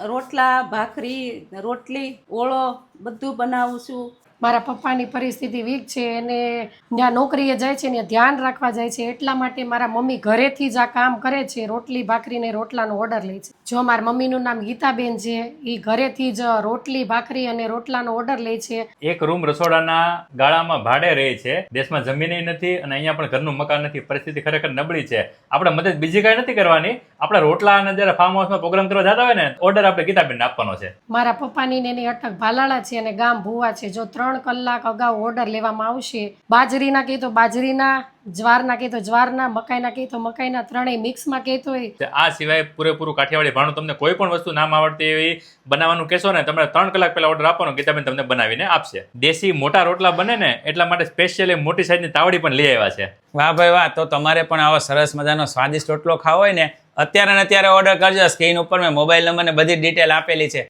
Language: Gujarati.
રોટલા ભાખરી રોટલી ઓળો બધું બનાવું છું. મારા પપ્પાની પરિસ્થિતિ વીક છે અને ત્યાં નોકરીએ જાય છે ને ધ્યાન રાખવા જાય છે એટલા માટે મારા મમ્મી ઘરેથી જ આ કામ કરે છે રોટલી ભાખરીને રોટલાનો ઓર્ડર લે છે. જો મારા મમ્મીનું નામ ગીતાબેન છે એ ઘરેથી જ રોટલી ભાખરી અને રોટલાનો ઓર્ડર લે છે. એક રૂમ રસોડાના ગાળામાં ભાડે રહે છે દેશમાં જમીન નથી અને અહીંયા પણ ઘરનું મકાન નથી પરિસ્થિતિ ખરેખર નબળી છે. આપણે મદદ બીજી કાંઈ નથી કરવાની આપણે રોટલા અને જયારે ફાર્મ હાઉસમાં પ્રોગ્રામ કરવા જતા હોય ને ઓર્ડર આપણે ગીતાબેન આપવાનો છે. મારા પપ્પાની ને એની અટક ભાલાળા છે અને ગામ ભુવા છે જો ત્રણ કલાક અગાઉ ઓર્ડર લેવામાં આવશે. બાજરીના કહે તો બાજરીના જ્વારના કહે તો જ્વારના મકાઈના કહે તો મકાઈના ત્રણેય મિક્સમાં કહેતો હોય તે આ સિવાય પૂરેપૂરું કાઠિયાવાડી ભાણું તમને કોઈ પણ વસ્તુ નામ આવડતી એવી બનાવવાનું કહેશો ને તમારે ત્રણ કલાક પહેલા ઓર્ડર આપવાનો ગીતાબેન તમને બનાવીને આપશે. દેશી મોટા રોટલા બને ને એટલા માટે સ્પેશિયલી મોટી સાઈઝની તાવડી પણ લઈ આવ્યા છે. વાહ ભાઈ વાહ તો તમારે પણ આવો સરસ મજાનો સ્વાદિષ્ટ રોટલો ખાવો હોય ને અત્યારે ને અત્યારે ઓર્ડર કરજો સ્ક્રીન ઉપર મેં મોબાઈલ નંબર ને બધી ડિટેલ આપેલી છે.